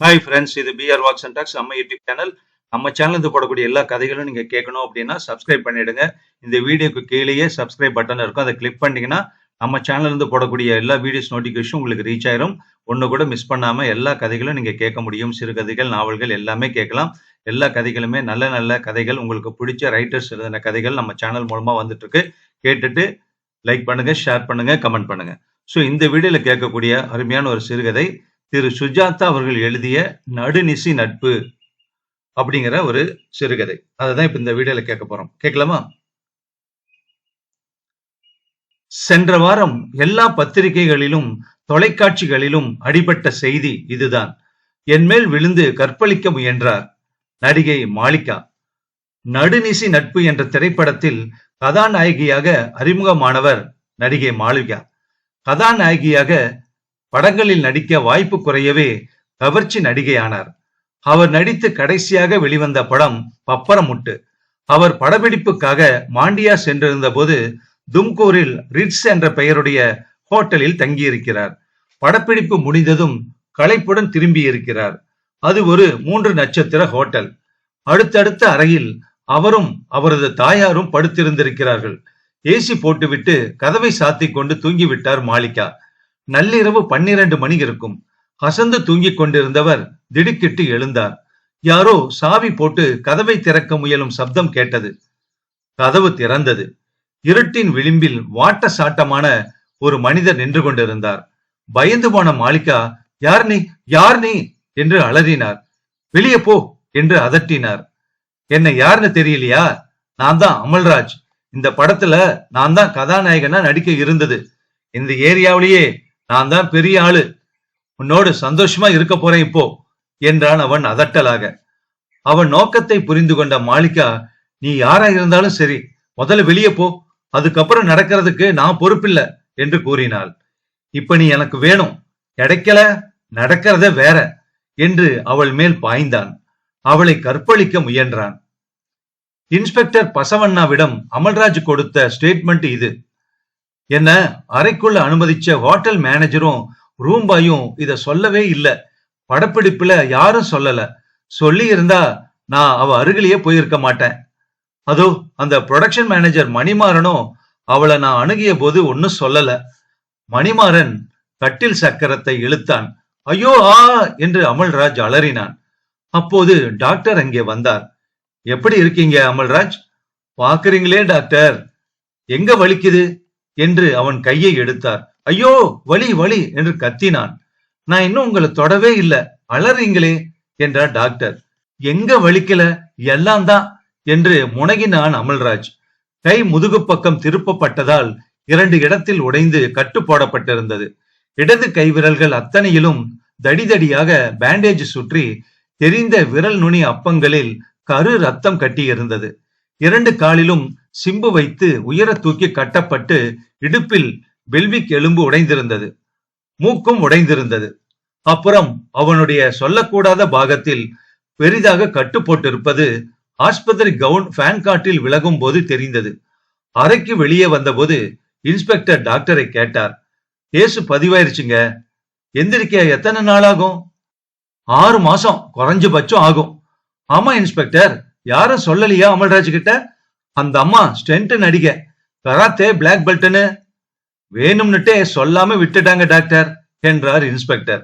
Hi friends இது PR walks and talks நம்ம YouTube channel நம்ம சேனல் இருந்து போடக்கூடிய எல்லா கதைகளும் நீங்க கேட்கணும் அப்படின்னா சப்ஸ்கிரைப் பண்ணிடுங்க. இந்த வீடியோக்கு கீழேயே சப்ஸ்கிரைப் பட்டன் இருக்கும். அதை கிளிக் பண்ணீங்கன்னா நம்ம சேனல்லேருந்து போடக்கூடிய எல்லா வீடியோஸ் நோட்டிஃபிகேஷன் உங்களுக்கு ரீச் ஆயிரும். ஒன்று கூட மிஸ் பண்ணாம எல்லா கதைகளும் நீங்க கேட்க முடியும். சிறுகதைகள் நாவல்கள் எல்லாமே கேட்கலாம். எல்லா கதைகளுமே நல்ல நல்ல கதைகள் உங்களுக்கு பிடிச்ச ரைட்டர்ஸ் எழுதின கதைகள் நம்ம சேனல் மூலமா வந்துட்டு இருக்கு கேட்டுட்டு லைக் பண்ணுங்க ஷேர் பண்ணுங்க கமெண்ட் பண்ணுங்க. ஸோ இந்த வீடியோல கேட்கக்கூடிய அருமையான ஒரு சிறுகதை திரு சுஜாதா அவர்கள் எழுதிய நடுநிசி நட்பு அப்படிங்கிற ஒரு சிறுகதை. அதுதான் இப்ப இந்த வீடியோல கேட்க போறோம். கேட்கலாமா? சென்ற வாரம் எல்லா பத்திரிகைகளிலும் தொலைக்காட்சிகளிலும் அடிபட்ட செய்தி இதுதான். என்மேல் விழுந்து கற்பழிக்க முயன்றார் நடிகை மாளிகா. நடுநிசி நட்பு என்ற திரைப்படத்தில் கதாநாயகியாக அறிமுகமானவர் நடிகை மாளிகா. கதாநாயகியாக படங்களில் நடிக்க வாய்ப்பு குறையவே கவர்ச்சி நடிகையானார். அவர் நடித்து கடைசியாக வெளிவந்த படம் பப்பரமுட்டு. அவர் படப்பிடிப்புக்காக மாண்டியா சென்றிருந்த போது தும்கூரில் ரிட்ஸ் என்ற பெயருடைய ஹோட்டலில் தங்கியிருக்கிறார். படப்பிடிப்பு முடிந்ததும் களைப்புடன் திரும்பி இருக்கிறார் அது ஒரு மூன்று நட்சத்திர ஹோட்டல். அடுத்தடுத்த அறையில் அவரும் அவரது தாயாரும் படுத்திருந்திருக்கிறார்கள். ஏசி போட்டுவிட்டு கதவை சாத்தி கொண்டு தூங்கிவிட்டார் மாளிகா. நள்ளிரவு பன்னிரண்டு மணி இருக்கும் அசந்து தூங்கிக் கொண்டிருந்தவர் திடுக்கிட்டு எழுந்தார். யாரோ சாவி போட்டு கதவை திறக்க முயலும் சப்தம் கேட்டது. கதவு திறந்தது. இருட்டின் விளிம்பில் வாட்ட சாட்டமான ஒரு மனிதர் நின்று கொண்டிருந்தார். பயந்து போன மாளிகா யார் நீ? யார் நீ? என்று அலறினார். வெளியே போ என்று அதட்டினார். என்ன யாருன்னு தெரியலையா? நான் தான் அமல்ராஜ். இந்த படத்துல நான் தான் கதாநாயகனா நடிக்க இருந்தது. இந்த ஏரியாவிலேயே நான் தான் பெரிய ஆளு. உன்னோடு சந்தோஷமா இருக்க போறேன் இப்போ என்றான் அவன் அதட்டலாக. அவன் நோக்கத்தை புரிந்து கொண்ட மாளிகா நீ யாரா இருந்தாலும் சரி முதல்ல வெளியே போ. அதுக்கப்புறம் நடக்கிறதுக்கு நான் பொறுப்பில்ல என்று கூறினாள். இப்ப நீ எனக்கு வேணும். கிடைக்கல நடக்கிறத வேற என்று அவள் மேல் பாய்ந்தான். அவளை கற்பழிக்க முயன்றான். இன்ஸ்பெக்டர் பசவண்ணாவிடம் அமல்ராஜ் கொடுத்த ஸ்டேட்மெண்ட் இது. என்ன? அறைக்குள்ள அனுமதிச்ச ஹோட்டல் மேனேஜரும் ரூம் பாயும் இத சொல்லவே இல்ல. படப்பிடிப்புல யாரும் சொல்லல. சொல்லி இருந்தா நான் அவ அருகிலேயே போயிருக்க மாட்டேன். அதோ அந்த ப்ரொடக்ஷன் மேனேஜர் மணிமாறனும் அவளை நான் அணுகிய போது ஒன்னும் சொல்லல. மணிமாறன் கட்டில் சக்கரத்தை இழுத்தான். ஐயோ ஆ என்று அமல்ராஜ் அலறினான். அப்போது டாக்டர் அங்கே வந்தார். எப்படி இருக்கீங்க அமல்ராஜ்? பாக்குறீங்களே டாக்டர். எங்க வலிக்குது? என்று அவன் கையை எடுத்தார். ஐயோ வலி வலி என்று கத்தினான். நான் இன்னும் உங்களை தொடவே இல்லை. அலறீங்களே என்றார் டாக்டர். எங்க வலிக்கல? எல்லாம் தான் என்று முனகினான் அமல்ராஜ். கை முதுகு பக்கம் திருப்பப்பட்டதால் இரண்டு இடத்தில் உடைந்து கட்டு போடப்பட்டிருந்தது இடது கை விரல்கள் அத்தனையிலும் தடிதடியாக பேண்டேஜ் சுற்றி தெரிந்த விரல் நுனி அப்பங்களில் கரு ரத்தம் கட்டியிருந்தது. இரண்டு காலிலும் சிம்பு வைத்து உயர தூக்கி கட்டப்பட்டு இடுப்பில் பெல்விக் எலும்பு உடைந்திருந்தது. மூக்கும் உடைந்திருந்தது. அப்புறம் அவனுடைய சொல்லக்கூடாத பாகத்தில் பெரிதாக கட்டு போட்டிருப்பது ஆஸ்பத்திரி கவுன் ஃபேன் காட்டில் விலகும் போது தெரிந்தது. அறைக்கு வெளியே வந்தபோது இன்ஸ்பெக்டர் டாக்டரை கேட்டார். ஏசு பதிவாயிருச்சுங்க. எந்திரிக்க எத்தனை நாள் ஆகும் ஆறு மாசம். குறைஞ்சபட்சம் ஆகும். ஆமா இன்ஸ்பெக்டர். யாரும் சொல்லலையா அமல்ராஜ் கிட்ட அந்த அம்மா ஸ்டென்ட் நடிக கராத்தே பிளாக் பெல்ட்னு வேணும்னுட்டே சொல்லாம விட்டுட்டாங்க டாக்டர் என்றார் இன்ஸ்பெக்டர்